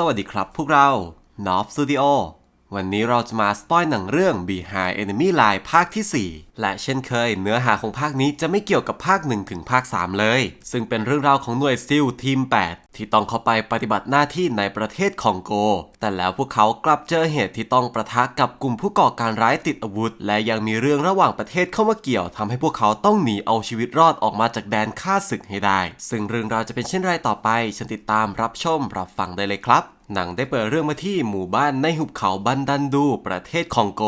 สวัสดีครับพวกเรา n o ฟ Studio วันนี้เราจะมาสปอยหนังเรื่อง Behind Enemy Line ภาคที่ 4 และเช่นเคย เนื้อหาของภาคนี้จะไม่เกี่ยวกับภาค 1 ถึงภาค 3 เลย ซึ่งเป็นเรื่องราวของหน่วยซิลทีม 8 ที่ต้องเข้าไปปฏิบัติหน้าที่ในประเทศคองโก แต่แล้วพวกเขากลับเจอเหตุที่ต้องประทะกับกลุ่มผู้ก่อการร้ายติดอาวุธ และยังมีเรื่องระหว่างประเทศเข้ามาเกี่ยวทำให้พวกเขาต้องหนีเอาชีวิตรอดออกมาจากแดนฆ่าศึกให้ได้ ซึ่งเรื่องราวจะเป็นเช่นไรต่อไปเชิญติดตามรับชมรับฟังได้เลยครับ หนังได้เปิดเรื่องมาที่หมู่บ้านในหุบเขาบันดันดู ประเทศคองโก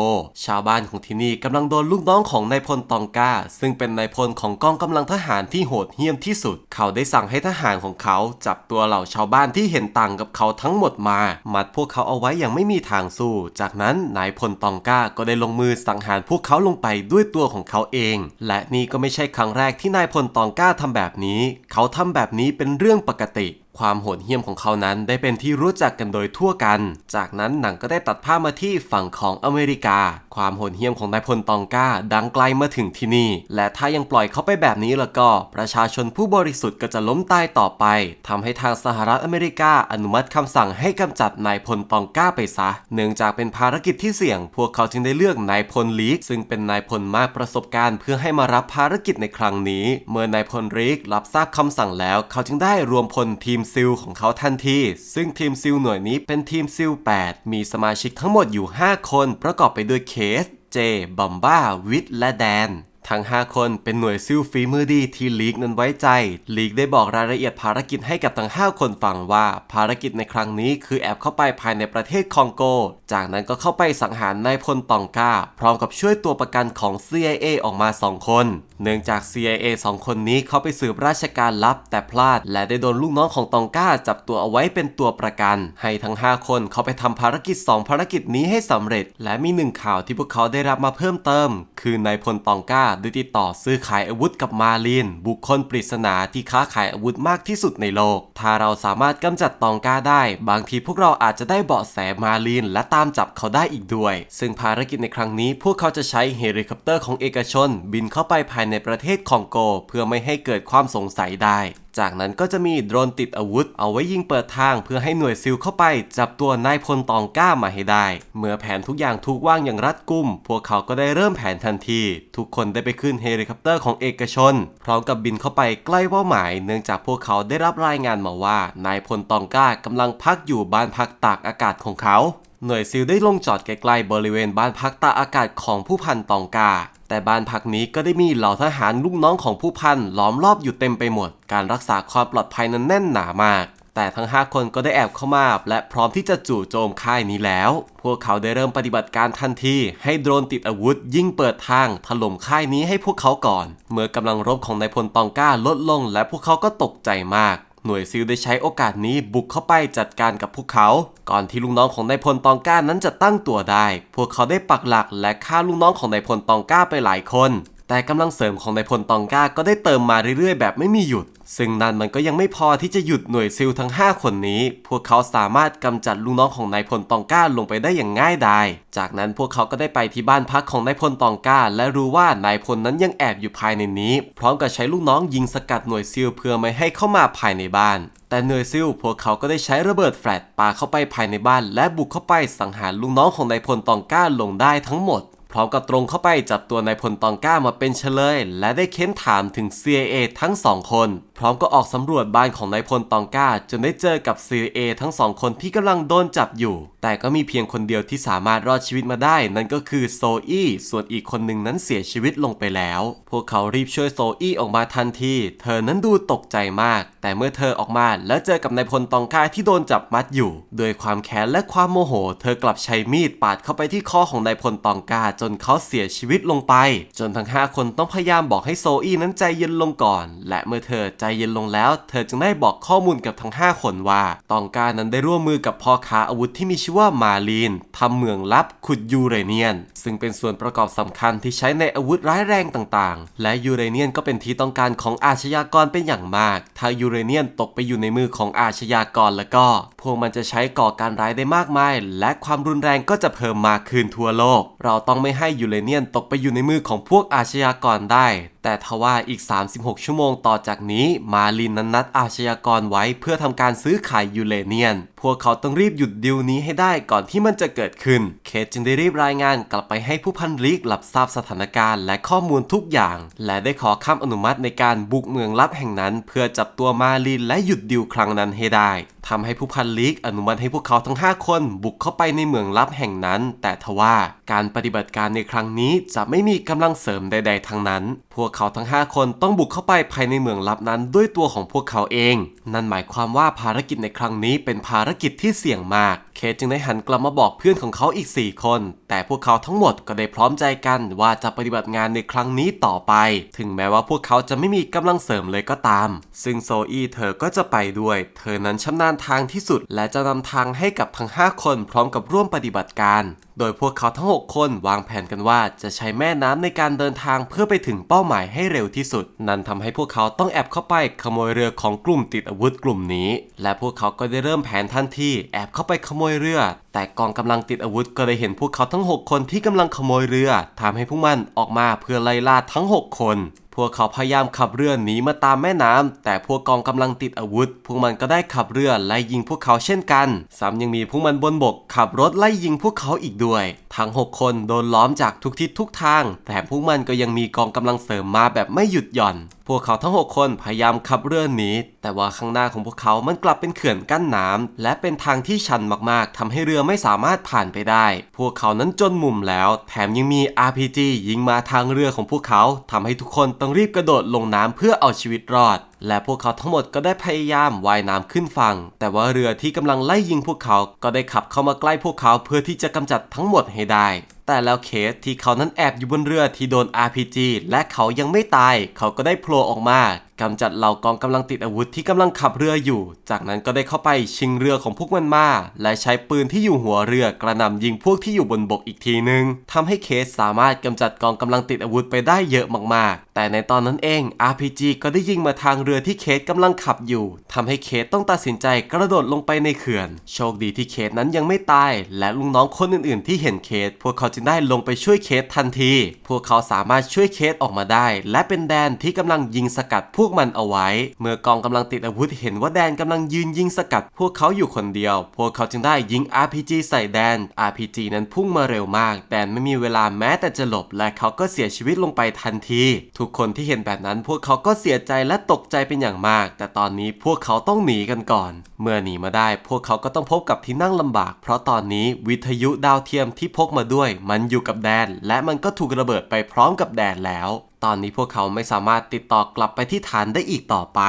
ชาวบ้านของที่นี่กำลังโดนลูกน้องของนายพลตองกา ซึ่งเป็นนายพลของกองกำลังทหารที่โหดเหี้ยมที่สุด เขาได้สั่งให้ทหารของเขาจับตัวเหล่าชาวบ้านที่เห็นต่างกับเขาทั้งหมดมา มัดพวกเขาเอาไว้อย่างไม่มีทางสู้ จากนั้นนายพลตองกาก็ได้ลงมือสังหารพวกเขาลงไปด้วยตัวของเขาเอง และนี่ก็ไม่ใช่ครั้งแรกที่นายพลตองกาทำแบบนี้ เขาทำแบบนี้เป็นเรื่องปกติความโหดเหี้ยมของเขานั้นได้เป็นที่รู้จักกันโดยทั่วกัน จากนั้นหนังก็ได้ตัดภาพมาที่ฝั่งของอเมริกา ความโหดเหี้ยมของนายพลตองกาดังไกลมาถึงที่นี่ และถ้ายังปล่อยเขาไปแบบนี้แล้วก็ ประชาชนผู้บริสุทธิ์ก็จะล้มตายต่อไปทำให้ทางสหรัฐอเมริกาอนุมัติคำสั่งให้กำจัดนายพลตองกาไปซะ เนื่องจากเป็นภารกิจที่เสี่ยง พวกเขาจึงได้เลือกนายพลลีก ซึ่งเป็นนายพลมากประสบการณ์ เพื่อให้มารับภารกิจในครั้งนี้ เมื่อนายพลลีกรับทราบคำสั่งแล้ว เขาจึงได้รวมพลทีมซิลของเขาทันที ซึ่งทีมซิลหน่วยนี้เป็นทีมซิล 8 มีสมาชิกทั้งหมดอยู่ 5 คน ประกอบไปด้วยเคส เจบัมบ้า วิทและแดน ทั้ง 5 คนเป็นหน่วยซิลฝีมือดีที่ลีกนั้นไว้ใจ ลีกได้บอกรายละเอียดภารกิจให้กับทั้ง 5 คนฟังว่าภารกิจในครั้งนี้คือแอบเข้าไปภายในประเทศคองโก จากนั้นก็เข้าไปสังหารนายพลตองกาพร้อมกับช่วยตัวประกันของ CIA ออกมา 2 คน เนื่องจาก CIA 2 คนนี้เขาไปสืบราชการลับแต่พลาด และได้โดนลูกน้องของตองกาจับตัวเอาไว้เป็นตัวประกัน ให้ทั้ง 5 คนเขาไปทำภารกิจ 2 ภารกิจนี้ให้สำเร็จ และมีหนึ่งข่าวที่พวกเขาได้รับมาเพิ่มเติม คือนายพลตองกาได้ติดต่อซื้อขายอาวุธกับมาลีนบุคคลปริศนาที่ค้าขายอาวุธมากที่สุดในโลก ถ้าเราสามารถกำจัดตองกาได้ บางทีพวกเราอาจจะได้เบาะแสมาลีนและตามจับเขาได้อีกด้วย ซึ่งภารกิจในครั้งนี้ พวกเขาจะใช้เฮลิคอปเตอร์ของเอกชน บินเข้าไปภายในประเทศคองโก เพื่อไม่ให้เกิดความสงสัยได้ จากนั้นก็จะมีโดรนติดอาวุธ เอาไว้ยิงเปิดทางเพื่อให้หน่วยซิลเข้าไป จับตัวนายพลตองก้ามาให้ได้ เมื่อแผนทุกอย่างถูกวางอย่างรัดกุม พวกเขาก็ได้เริ่มแผนทันที ทุกคนได้ไปขึ้นเฮลิคอปเตอร์ของเอกชน พร้อมกับบินเข้าไปใกล้เป้าหมาย เนื่องจากพวกเขาได้รับรายงานมาว่านายพลตองก้ากำลังพักอยู่บ้านพักตากอากาศของเขา หน่วยซิลได้ลงจอดใกล้ๆบริเวณบ้านพักตากอากาศของผู้พันตองกา แต่บ้านพักนี้ก็ได้มีเหล่าทหารลูกน้องของผู้พันล้อมรอบอยู่เต็มไปหมด การรักษาความปลอดภัยนั้นแน่นหนามาก แต่ทั้ง 5 คนก็ได้แอบเข้ามาและพร้อมที่จะจู่โจมค่ายนี้แล้ว พวกเขาได้เริ่มปฏิบัติการทันทีให้โดรนติดอาวุธ ยิ่งเปิดทางถล่มค่ายนี้ให้พวกเขาก่อน เมื่อกำลังรบของนายพลตองก้าลดลง และพวกเขาก็ตกใจมาก หน่วยซิลได้ใช้โอกาสนี้บุกเข้าไปจัดการกับพวกเขา ก่อนที่ลูกน้องของนายพลตองก้านั้นจะตั้งตัวได้ พวกเขาได้ปักหลักและฆ่าลูกน้องของนายพลตองก้าไปหลายคน แต่กำลังเสริมของนายพลตองก้าก็ได้เติมมาเรื่อยๆ แบบไม่มีหยุด ซึ่งนั่นมันก็ยังไม่พอที่จะหยุดหน่วยซิลทั้ง 5 คนนี้ พวกเขาสามารถกำจัดลูกน้องของนายพลตองก้าลงไปได้อย่างง่ายดาย จากนั้นพวกเขาก็ได้ไปที่บ้านพักของนายพลตองก้า และรู้ว่านายพลนั้นยังแอบอยู่ภายในนี้ พร้อมกับใช้ลูกน้องยิงสกัดหน่วยซิลเพื่อไม่ให้เข้ามาภายในบ้านแต่หน่วยซิลพวกเขาก็ได้ใช้ระเบิดแฟลชปาเข้าไปภายในบ้าน และบุกเข้าไปสังหารลูกน้องของนายพลตองก้าลงได้ทั้งหมด พร้อมกับตรงเข้าไปจับตัวนายพลตองก้ามาเป็นเฉลย และได้เค้นถามถึง CIA ทั้งสองคน พร้อมก็ออกสำรวจบ้านของนายพลตองก้า จนได้เจอกับ CIA ทั้งสองคนที่กำลังโดนจับอยู่ แต่ก็มีเพียงคนเดียวที่สามารถรอดชีวิตมาได้ นั่นก็คือโซอี้ ส่วนอีกคนหนึ่งนั้นเสียชีวิตลงไปแล้ว พวกเขารีบช่วยโซอี้ออกมาทันที เธอนั้นดูตกใจมาก แต่เมื่อเธอออกมาแล้วเจอกับนายพลตองก้าที่โดนจับมัดอยู่ด้วยความแค้นและความโมโห เธอกลับใช้มีดปาดเข้าไปที่คอของนายพลตองกาจนเขาเสียชีวิตลงไป จนทั้ง 5 คนต้องพยายามบอกให้โซอี้นั้นใจเย็นลงก่อน และเมื่อเธอใจเย็นลงแล้ว เธอจึงได้บอกข้อมูลกับทั้ง 5 คนว่าตองกานั้นได้ร่วมมือกับพ่อค้าอาวุธที่มีชื่อว่ามาลีนทำเหมืองลับขุดยูเรเนียน ซึ่งเป็นส่วนประกอบสำคัญที่ใช้ในอาวุธร้ายแรงต่างๆ และยูเรเนียนก็เป็นที่ต้องการของอาชญากรเป็นอย่างมาก ถ้ายูเรเนียนตกไปอยู่ในมือของอาชญากรแล้วก็ พวกมันจะใช้ก่อการร้ายได้มากมาย และความรุนแรงก็จะเพิ่มมากขึ้นทั่วโลก เราต้องไม่ให้ยูเรเนียนตกไปอยู่ในมือของพวกอาชญากรได้แต่ทว่าอีก 36 ชั่วโมงต่อจากนี้มาลินนั้นนัดอาชญากรไว้เพื่อทำการซื้อขายยูเลเนียน พวกเขาต้องรีบหยุดดิวนี้ให้ได้ก่อนที่มันจะเกิดขึ้น เคทจึงได้รีบรายงานกลับไปให้ผู้พันลีกรับทราบสถานการณ์และข้อมูลทุกอย่าง และได้ขอคำอนุมัติในการบุกเมืองลับแห่งนั้น เพื่อจับตัวมาลินและหยุดดิวครั้งนั้นให้ได้ทำให้ผู้พันลีกอนุมัติให้พวกเขาทั้ง 5 คนบุกเข้าไปในเมืองลับแห่งนั้น แต่ทว่าการปฏิบัติการในครั้งนี้จะไม่มีกำลังเสริมใด ๆ ทั้งนั้น พวกเขาทั้ง 5 คนต้องบุกเข้าไปภายในเมืองลับนั้นด้วยตัวของพวกเขาเอง นั่นหมายความว่าภารกิจในครั้งนี้เป็นภารกิจที่เสี่ยงมาก เคทจึงได้หันกลับมาบอกเพื่อนของเขาอีก 4 คน แต่พวกเขาทั้งหมดก็ได้พร้อมใจกันว่าจะปฏิบัติงานในครั้งนี้ต่อไป ถึงแม้ว่าพวกเขาจะไม่มีกำลังเสริมเลยก็ตาม ซึ่งโซอี้เธอก็จะไปด้วย เธอนั้นชำนาญทางที่สุด และจะนำทางให้กับทั้ง 5 คนพร้อมกับร่วมปฏิบัติการโดยพวกเขาทั้ง 6 คนวางแผนกันว่าจะใช้แม่น้ำในการเดินทางเพื่อไปถึงเป้าหมายให้เร็วที่สุด นั่นทำให้พวกเขาต้องแอบเข้าไปขโมยเรือของกลุ่มติดอาวุธกลุ่มนี้ และพวกเขาก็ได้เริ่มแผนทันทีแอบเข้าไปขโมยเรือ แต่กองกำลังติดอาวุธก็ได้เห็นพวกเขาทั้ง 6 คนที่กำลังขโมยเรือทำให้พวกมันออกมาเพื่อไล่ล่าทั้ง 6 คน พวกเขาพยายามขับเรือหนีมาตามแม่น้ำแต่พวกกองกำลังติดอาวุธ พวกมันก็ได้ขับเรือไล่ยิงพวกเขาเช่นกันซ้ำยังมีพวกมันบนบกขับรถไล่ยิงพวกเขาอีกด้วย ทั้ง 6 คนโดนล้อมจากทุกทิศทุกทาง แต่พวกมันก็ยังมีกองกำลังเสริมมาแบบไม่หยุดหย่อน พวกเขาทั้ง 6 คนพยายามขับเรือหนีแต่ว่าข้างหน้าของพวกเขามันกลับเป็นเขื่อนกั้นน้ำและเป็นทางที่ชันมากๆทำให้เรือไม่สามารถผ่านไปได้ พวกเขานั้นจนมุมแล้ว แถมยังมี RPG ยิงมาทางเรือของพวกเขาทำให้ทุกคนต้องรีบกระโดดลงน้ำเพื่อเอาชีวิตรอดและพวกเขาทั้งหมดก็ได้พยายามว่ายน้ำขึ้นฝั่ง แต่ว่าเรือที่กำลังไล่ยิงพวกเขา ก็ได้ขับเข้ามาใกล้พวกเขาเพื่อที่จะกำจัดทั้งหมดให้ได้ แต่แล้วเคสที่เขานั้นแอบอยู่บนเรือที่โดน RPG และเขายังไม่ตาย เขาก็ได้โผล่ออกมากำจัดเหล่ากองกำลังติดอาวุธที่กำลังขับเรืออยู่ จากนั้นก็ได้เข้าไปชิงเรือของพวกมันมา และใช้ปืนที่อยู่หัวเรือกระหน่ำยิงพวกที่อยู่บนบกอีกทีนึงทำให้เคสสามารถกำจัดกองกำลังติดอาวุธไปได้เยอะมากแต่ในตอนนั้นเอง RPG ก็ได้ยิงมาทางเรือที่เคสกำลังขับอยู่ทำให้เคสต้องตัดสินใจกระโดดลงไปในเขื่อน โชคดีที่เคสนั้นยังไม่ตาย และลุงน้องคนอื่นๆ ที่เห็นเคสพวกเขาจึงได้ลงไปช่วยเคสทันที พวกเขาสามารถช่วยเคสออกมาได้ และเป็นแดนที่กำลังยิงสกัดพวกมันเอาไว้ เมื่อกองกำลังติดอาวุธเห็นว่าแดนกำลังยืนยิงสกัด พวกเขาอยู่คนเดียว พวกเขาจึงได้ยิง RPG ใส่แดน RPG นั้นพุ่งมาเร็วมาก แดนไม่มีเวลาแม้แต่จะหลบ และเขาก็เสียชีวิตลงไปทันที ทุกคนที่เห็นแบบนั้นพวกเขาก็เสียใจและตกใจเป็นอย่างมาก แต่ตอนนี้พวกเขาต้องหนีกันก่อน เมื่อหนีมาได้ พวกเขาก็ต้องพบกับที่นั่งลำบาก เพราะตอนนี้วิทยุดาวเทียมที่พกมาด้วย มันอยู่กับแดน และมันก็ถูกระเบิดไปพร้อมกับแดนแล้วตอนนี้พวกเขาไม่สามารถติดต่อกลับไปที่ฐานได้อีกต่อไป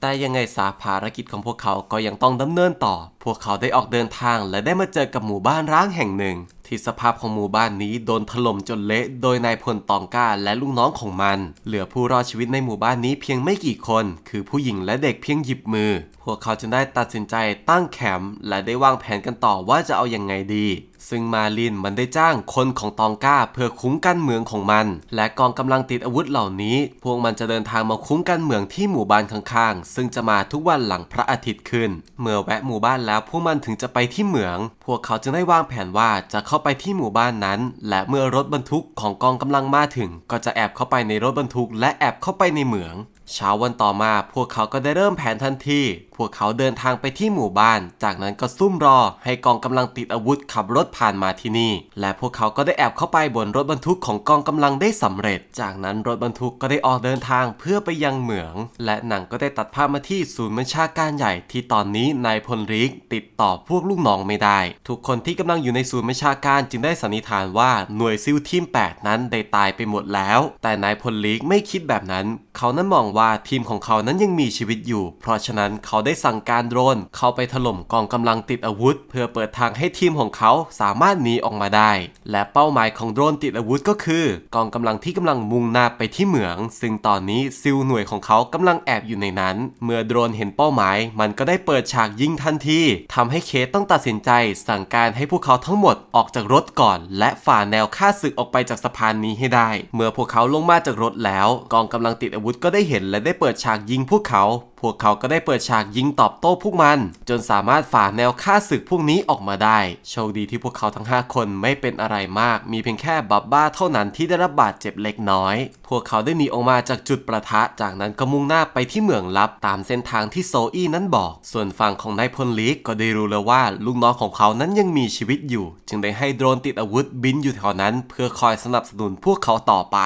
แต่ยังไงสาภารกิจของพวกเขาก็ยังต้องดำเนินต่อ พวกเขาได้ออกเดินทางและได้มาเจอกับหมู่บ้านร้างแห่งหนึ่ง ที่สภาพของหมู่บ้านนี้โดนถล่มจนเละ โดยนายพลตองก้าและลูกน้องของมัน เหลือผู้รอดชีวิตในหมู่บ้านนี้เพียงไม่กี่คน คือผู้หญิงและเด็กเพียงหยิบมือ วกเขาจึงได้ตัดสินใจตั้งแคมป์และได้วางแผนกันต่อว่าจะเอายังไงดี ซึ่งมาลินมันได้จ้างคนของตองก้าเพื่อคุ้มกันเมืองของมัน และกองกำลังติดอาวุธเหล่านี้ พวกมันจะเดินทางมาคุ้มกันเมืองที่หมู่บ้านข้างๆ ซึ่งจะมาทุกวันหลังพระอาทิตย์ขึ้น เมื่อแวะหมู่บ้านแล้วพวกมันถึงจะไปที่เหมือง พวกเขาจึงได้วางแผนว่าจะเข้าไปที่หมู่บ้านนั้น และเมื่อรถบรรทุกของกองกำลังมาถึง ก็จะแอบเข้าไปในรถบรรทุก และแอบเข้าไปในเหมือง เช้าวันต่อมาพวกเขาก็ได้เริ่มแผนทันที พวกเขาเดินทางไปที่หมู่บ้าน จากนั้นก็ซุ่มรอให้กองกำลังติดอาวุธขับรถผ่านมาที่นี่ และพวกเขาก็ได้แอบเข้าไปบนรถบรรทุกของกองกำลังได้สำเร็จ จากนั้นรถบรรทุกก็ได้ออกเดินทางเพื่อไปยังเหมือง และหนังก็ได้ตัดภาพมาที่ศูนย์บัญชาการใหญ่ที่ตอนนี้นายพลริกติดต่อพวกลูกน้องไม่ได้ ทุกคนที่กำลังอยู่ในศูนย์บัญชาการจึงได้สันนิษฐานว่าหน่วยซิลทีม 8 นั้นได้ตายไปหมดแล้ว แต่นายพลริกไม่คิดแบบนั้น เขานั้นมองว่าทีมของเขานั้นยังมีชีวิตอยู่ เพราะฉะนั้นเขาได้สั่งการโดรนเข้าไปถล่มกองกำลังติดอาวุธ เพื่อเปิดทางให้ทีมของเขาสามารถหนีออกมาได้ และเป้าหมายของโดรนติดอาวุธก็คือ กองกำลังที่กำลังมุ่งหน้าไปที่เหมือง ซึ่งตอนนี้ซิลหน่วยของเขากำลังแอบอยู่ในนั้น เมื่อโดรนเห็นเป้าหมาย มันก็ได้เปิดฉากยิงทันทีทำให้เคสต้องตัดสินใจ สั่งการให้พวกเขาทั้งหมดออกจากรถก่อน และฝ่าแนวฆ่าศึกออกไปจากสะพานนี้ให้ได้ เมื่อพวกเขาลงมาจากรถแล้ว กองกำลังติดอาวุธก็ได้เห็นและได้เปิดฉากยิงพวกเขา พวกเขาก็ได้เปิดฉากยิงิงตอบโต้พวกมัน จนสามารถฝ่าแนวฆ่าศึกพวกนี้ออกมาได้ โชคดีที่พวกเขาทั้ง 5 คนไม่เป็นอะไรมาก มีเพียงแค่บับบ้าเท่านั้นที่ได้รับบาดเจ็บเล็กน้อย พวกเขาได้หนีออกมาจากจุดประทะ จากนั้นก็มุ่งหน้าไปที่เมืองลับตามเส้นทางที่โซอี้นั้นบอก ส่วนฝั่งของนายพลลิกก็ได้รู้แล้วว่าลูกน้องของเขานั้นยังมีชีวิตอยู่ จึงได้ให้โดรนติดอาวุธบินอยู่แถวนั้น เพื่อคอยสนับสนุนพวกเขาต่อไป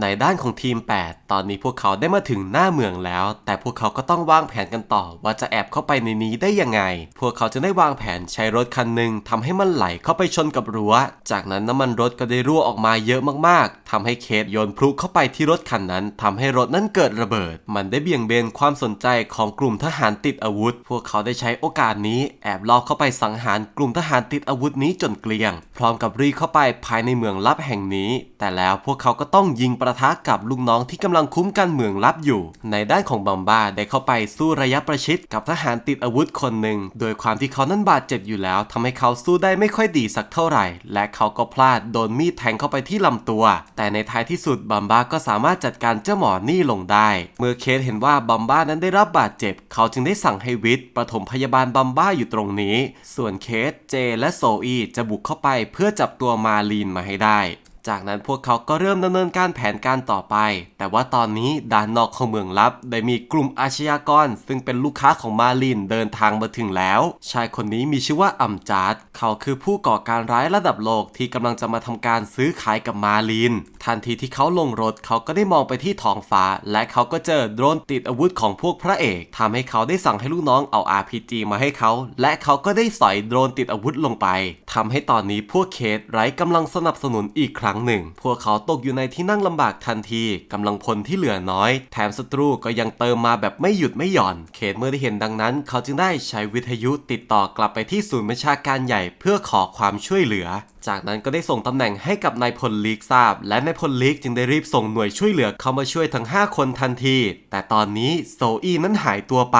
ในด้านของทีม 8 ตอนนี้พวกเขาได้มาถึงหน้าเมืองแล้ว แต่พวกเขาก็ต้องวางแผนกันต่อ ว่าจะแอบเข้าไปในนี้ได้ยังไง พวกเขาจึงได้วางแผนใช้รถคันหนึ่งทำให้มันไหลเข้าไปชนกับรั้ว จากนั้นน้ำมันรถก็ได้รั่วออกมาเยอะมากๆทำให้เคสโยนพลุเข้าไปที่รถคันนั้นทำให้รถนั้นเกิดระเบิด มันได้เบี่ยงเบนความสนใจของกลุ่มทหารติดอาวุธ พวกเขาได้ใช้โอกาสนี้แอบลอบเข้าไปสังหารกลุ่มทหารติดอาวุธนี้จนเกลี้ยง พร้อมกับรีเข้าไปภายในเมืองลับแห่งนี้ แต่แล้วพวกเขาก็ต้องยิงประทะกับลูกน้องที่กำลังคุ้มกันเมืองลับอยู่ ในด้านของบัมบ้าได้เข้าไปสู้ระยะประชิดกับทหารติดอาวุธคนหนึ่ง โดยความที่เขานั้นบาดเจ็บอยู่แล้วทำให้เขาสู้ได้ไม่ค่อยดีสักเท่าไหร่ และเขาก็พลาดโดนมีดแทงเข้าไปที่ลำตัว แต่ในท้ายที่สุดบัมบ้าก็สามารถจัดการเจ้าหมอนี่ลงได้ เมื่อเคสเห็นว่าบัมบ้านั้นได้รับบาดเจ็บ เขาจึงได้สั่งให้วิทย์ประถมพยาบาลบัมบ้าอยู่ตรงนี้ ส่วนเคสเจและโซอีจะบุกเข้าไปเพื่อจับตัวมาลีนมาให้ได้ จากนั้นพวกเขาก็เริ่มดำเนินการแผนการต่อไป แต่ว่าตอนนี้ด้านนอกของเมืองลับ ได้มีกลุ่มอาชญากร ซึ่งเป็นลูกค้าของมาลินเดินทางมาถึงแล้ว ชายคนนี้มีชื่อว่าอัมจาร์ดเขาคือผู้ก่อการร้ายระดับโลกที่กำลังจะมาทำการซื้อขายกับมาลิน ทันทีที่เขาลงรถเขาก็ได้มองไปที่ท้องฟ้า และเขาก็เจอโดรนติดอาวุธของพวกพระเอกทำให้เขาได้สั่งให้ลูกน้องเอา RPG มาให้เขา และเขาก็ได้สอยโดรนติดอาวุธลงไปทำให้ตอนนี้พวกเคสไร้กำลังสนับสนุนอีกครั้งหนึ่ง พวกเขาตกอยู่ในที่นั่งลำบากทันทีกำลังพลที่เหลือน้อย แถมศัตรูก็ยังเติมมาแบบไม่หยุดไม่หย่อน เคสเมื่อได้เห็นดังนั้น เขาจึงได้ใช้วิทยุติดต่อ กลับไปที่ศูนย์บัญชาการใหญ่เพื่อขอความช่วยเหลือจากนั้นก็ได้ส่งตำแหน่งให้กับนายพลลีกทราบ และนายพลลีกจึงได้รีบส่งหน่วยช่วยเหลือเข้ามาช่วยทั้ง 5 คนทันที แต่ตอนนี้โซอีนั้นหายตัวไป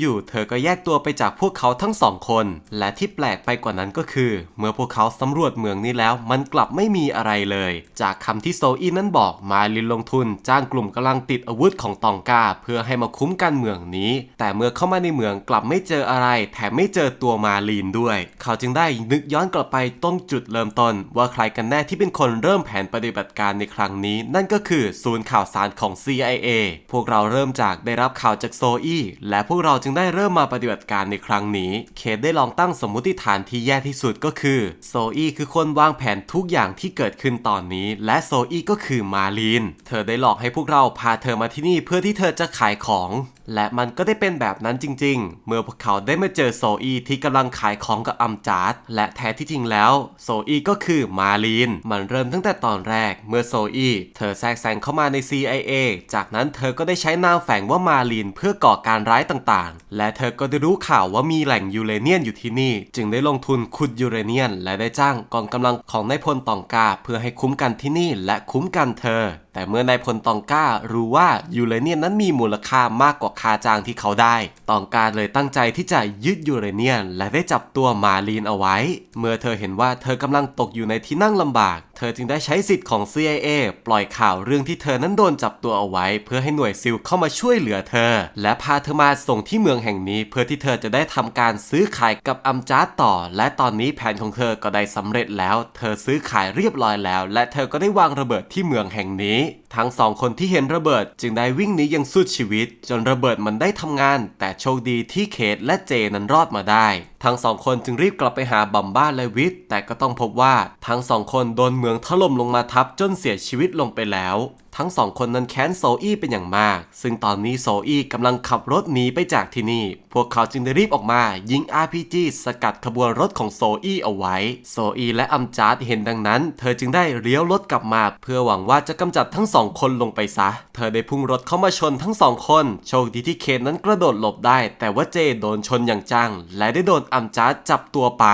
อยู่ๆ เธอก็แยกตัวไปจากพวกเขาทั้งสองคน และที่แปลกไปกว่านั้นก็คือ เมื่อพวกเขาสำรวจเมืองนี้แล้ว มันกลับไม่มีอะไรเลย จากคำที่โซอีนั้นบอกมาลินลงทุน จ้างกลุ่มกำลังติดอาวุธของตองกาเพื่อให้มาคุ้มกันเมืองนี้ แต่เมื่อเข้ามาในเมืองกลับไม่เจออะไร แถมไม่เจอตัวมาลีนด้วย เขาจึงได้นึกย้อนกลับไปต้นจุดเริ่มต้นว่าใครกันแน่ที่เป็นคนเริ่มแผนปฏิบัติการในครั้งนี้ นั่นก็คือศูนย์ข่าวสารของ CIA พวกเราเริ่มจากได้รับข่าวจากโซอี้และพวกเราจึงได้เริ่มมาปฏิบัติการในครั้งนี้ เคทได้ลองตั้งสมมุติฐานที่แย่ที่สุดก็คือโซอี้คือคนวางแผนทุกอย่างที่เกิดขึ้นตอนนี้ และโซอี้ก็คือมาลีน เธอได้หลอกให้พวกเราพาเธอมาที่นี่เพื่อที่เธอจะขายของ และมันก็ได้เป็นแบบนั้นจริง ๆ เมื่อพวกเขาได้มาเจอโซอี้ที่กำลังขายของกับอัมจาร์ดและแท้ที่จริงแล้วโซอีก็คือมาลีน มันเริ่มตั้งแต่ตอนแรกเมื่อโซอีเธอแทรกแซงเข้ามาใน CIA จากนั้นเธอก็ได้ใช้นามแฝงว่ามาลีนเพื่อก่อการร้ายต่างๆ และเธอก็ได้รู้ข่าวว่ามีแหล่งยูเรเนียนอยู่ที่นี่ จึงได้ลงทุนขุดยูเรเนียน และได้จ้างกองกำลังของนายพลตองกา เพื่อให้คุ้มกันที่นี่และคุ้มกันเธอ แต่เมื่อนายพลตองก้ารู้ว่ายูเรเนียนนั้นมีมูลค่ามากกว่าคาจางที่เขาได้ ตองกาเลยตั้งใจที่จะยึดยูเรเนียน และได้จับตัวมาลีนเอาไว้ เมื่อเธอเห็นว่าเธอกำลังตกอยู่ในที่นั่งลำบาก เธอจึงได้ใช้สิทธิ์ของ CIA ปล่อยข่าวเรื่องที่เธอนั้นโดนจับตัวเอาไว้ เพื่อให้หน่วยซิลเข้ามาช่วยเหลือเธอ และพาเธอมาส่งที่เมืองแห่งนี้ เพื่อที่เธอจะได้ทำการซื้อขายกับอัมจาร์ต่อ และตอนนี้แผนของเธอก็ได้สำเร็จแล้ว เธอซื้อขายเรียบร้อยแล้ว และเธอก็ได้วางระเบิดที่เมืองแห่งนี้ทั้งสองคนที่เห็นระเบิดจึงได้วิ่งหนีอย่างสุดชีวิต จนระเบิดมันได้ทำงาน แต่โชคดีที่เคทและเจนั้นรอดมาได้ ทั้งสองคนจึงรีบกลับไปหาบัมบ้าและวิทแต่ก็ต้องพบว่าทั้งสองคนโดนเมืองถล่มลงมาทับจนเสียชีวิตลงไปแล้ว ทั้งสองคนนั้นแค้นโซอี้เป็นอย่างมาก ซึ่งตอนนี้โซอี้กำลังขับรถหนีไปจากที่นี่ พวกเขาจึงได้รีบออกมา ยิง RPG สกัดขบวนรถของโซอี้เอาไว้ โซอี้และอัมจาร์ดเห็นดังนั้น เธอจึงได้เลี้ยวรถกลับมา เพื่อหวังว่าจะกำจัดทั้งสองคนลงไปซะ เธอได้พุ่งรถเข้ามาชนทั้งสองคน โชคดีที่เคนนั้นกระโดดหลบได้ แต่ว่าเจโดนชนอย่างจัง และได้โดนอัมจัดจับตัวไป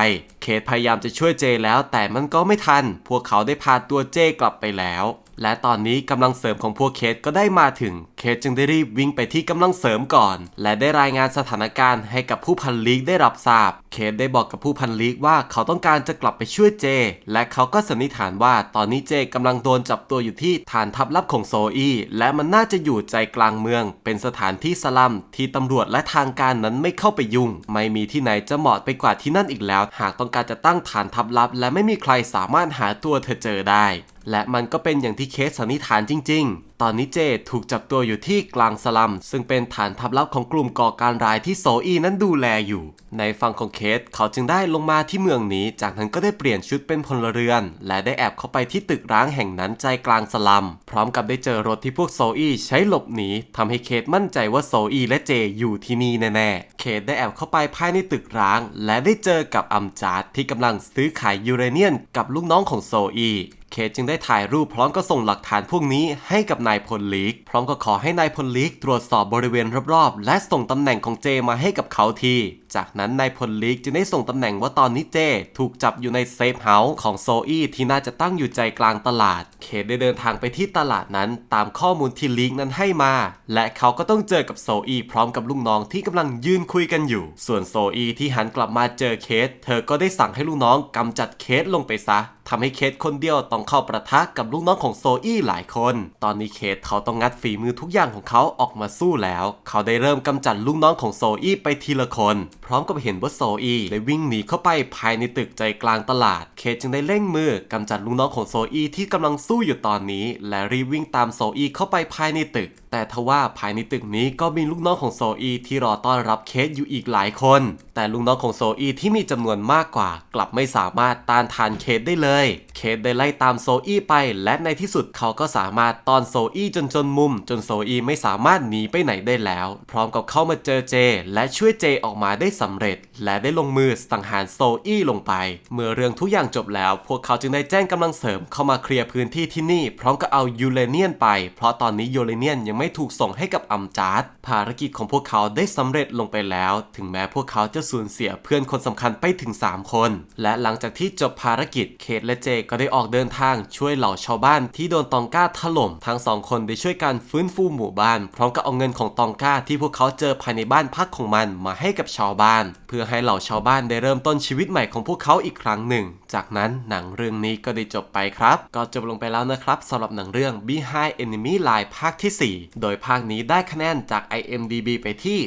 เคทพยายามจะช่วยเจแล้วแต่มันก็ไม่ทัน พวกเขาได้พาตัวเจกลับไปแล้ว และตอนนี้กำลังเสริมของพวกเคสก็ได้มาถึง เคสจึงได้รีบวิ่งไปที่กำลังเสริมก่อน และได้รายงานสถานการณ์ให้กับผู้พันลีกได้รับทราบ เคสได้บอกกับผู้พันลีกว่าเขาต้องการจะกลับไปช่วยเจ และเขาก็สันนิษฐานว่าตอนนี้เจกำลังโดนจับตัวอยู่ที่ฐานทัพลับของโซอีและมันน่าจะอยู่ใจกลางเมือง เป็นสถานที่สลัมที่ตำรวจและทางการนั้นไม่เข้าไปยุ่ง ไม่มีที่ไหนจะเหมาะไปกว่าที่นั่นอีกแล้ว หากต้องการจะตั้งฐานทัพลับ และไม่มีใครสามารถหาตัวเธอเจอได้ และมันก็เป็นอย่างที่เคสสันนิษฐานจริง ๆ ตอนนี้เจถูกจับตัวอยู่ที่กลางสลัม ซึ่งเป็นฐานทัพลับของกลุ่มก่อการร้ายที่โซอีนั้นดูแลอยู่ ในฝั่งของเคสเขาจึงได้ลงมาที่เมืองนี้ จากนั้นก็ได้เปลี่ยนชุดเป็นพลเรือน และได้แอบเข้าไปที่ตึกร้างแห่งนั้นใจกลางสลัม พร้อมกับได้เจอรถที่พวกโซอีใช้หลบหนีทำให้เคสมั่นใจว่าโซอีและเจอยู่ที่นี่แน่ๆ เคสได้แอบเข้าไปภายในตึกร้าง และได้เจอกับอัมจาร์ดที่กำลังซื้อขายยูเรเนียมกับลูกน้องของโซอี เคสจึงได้ถ่ายรูปพร้อมก็ส่งหลักฐานพวกนี้ให้กับนนายพลลีก พร้อมก็ขอให้นายพลลีกตรวจสอบบริเวณรอบๆ และส่งตำแหน่งของเจมาให้กับเขาที จากนั้นนายพลลีกจึงได้ส่งตำแหน่งว่าตอนนี้เจ ถูกจับอยู่ในเซฟเฮาส์ของโซอี้ที่น่าจะตั้งอยู่ใจกลางตลาด เคสได้เดินทางไปที่ตลาดนั้นตามข้อมูลที่ลีกนั้นให้มา และเขาก็ต้องเจอกับโซอี้พร้อมกับลูกน้องที่กำลังยืนคุยกันอยู่ ส่วนโซอี้ที่หันกลับมาเจอเคส เธอก็ได้สั่งให้ลูกน้องกำจัดเคสลงไปซะ ทำให้เคสคนเดียวต้องเข้าประทะกับลูกน้องของโซอี้หลายคน ตอนนี้เคสเขาต้องงัดฝีมือทุกอย่างของเขาออกมาสู้แล้ว เขาได้เริ่มกำจัดลูกน้องของโซอี้ไปทีละคน พร้อมกับเห็นว่าโซอี้ได้วิ่งหนีเข้าไปภายในตึกใจกลางตลาด เคสจึงได้เร่งมือกำจัดลูกน้องของโซอี้ที่กำลังสู้อยู่ตอนนี้ และรีบวิ่งตามโซอี้เข้าไปภายในตึก แต่ทว่าภายในตึกนี้ก็มีลูกน้องของโซอี้ที่รอต้อนรับเคสอยู่อีกหลายคน แต่ลูกน้องของโซอี้ที่มีจำนวนมากกว่า กลับไม่สามารถต้านทานเคสได้เลยเคสได้ไล่ตามโซอี้ไป และในที่สุดเขาก็สามารถตอนโซอี้จนจนมุม จนโซอี้ไม่สามารถหนีไปไหนได้แล้ว พร้อมกับเข้ามาเจอเจ และช่วยเจออกมาได้สำเร็จ และได้ลงมือสังหารโซอี้ลงไป เมื่อเรื่องทุกอย่างจบแล้ว พวกเขาจึงได้แจ้งกำลังเสริมเข้ามาเคลียร์พื้นที่ที่นี่ พร้อมกับเอายูเรเนียนไป เพราะตอนนี้ยูเรเนียนยังไม่ถูกส่งให้กับอัมจาร์ดภารกิจของพวกเขาได้สำเร็จลงไปแล้ว ถึงแม้พวกเขาจะสูญเสียเพื่อนคนสำคัญไปถึง 3 คน และหลังจากที่จบภารกิจเคทและเจก็ได้ออกเดินทางช่วยเหล่าชาวบ้านที่โดนตองก้าถล่ม ทั้งสองคนได้ช่วยกันฟื้นฟูหมู่บ้าน พร้อมกับเอาเงินของตองก้าที่พวกเขาเจอภายในบ้านพักของมันมาให้กับชาวบ้าน เพื่อให้เหล่าชาวบ้านได้เริ่มต้นชีวิตใหม่ของพวกเขาอีกครั้งหนึ่ง จากนั้นหนังเรื่องนี้ก็ได้จบไปครับ ก็จบลงไปแล้วนะครับสำหรับหนังเรื่อง Behind Enemy Line ภาคที่ 4 โดยภาคนี้ได้คะแนนจาก IMDB ไปที่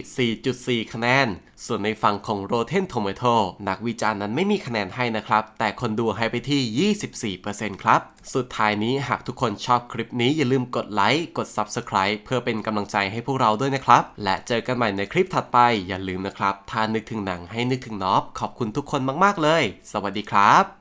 4.4 คะแนน ส่วนในฝั่งของ Rotten Tomato นักวิจารณ์นั้นไม่มีคะแนนให้นะครับ แต่คนดูให้ไปที่ 24%ครับ สุดท้ายนี้หากทุกคนชอบคลิปนี้อย่าลืมกดไลค์กด Subscribe เพื่อเป็นกำลังใจให้พวกเราด้วยนะครับ และเจอกันใหม่ในคลิปถัดไปอย่าลืมนะครับถ้านึกถึงหนังให้นึกถึงน็อบขอบคุณทุกคนมาก ๆ เลย สวัสดีครับ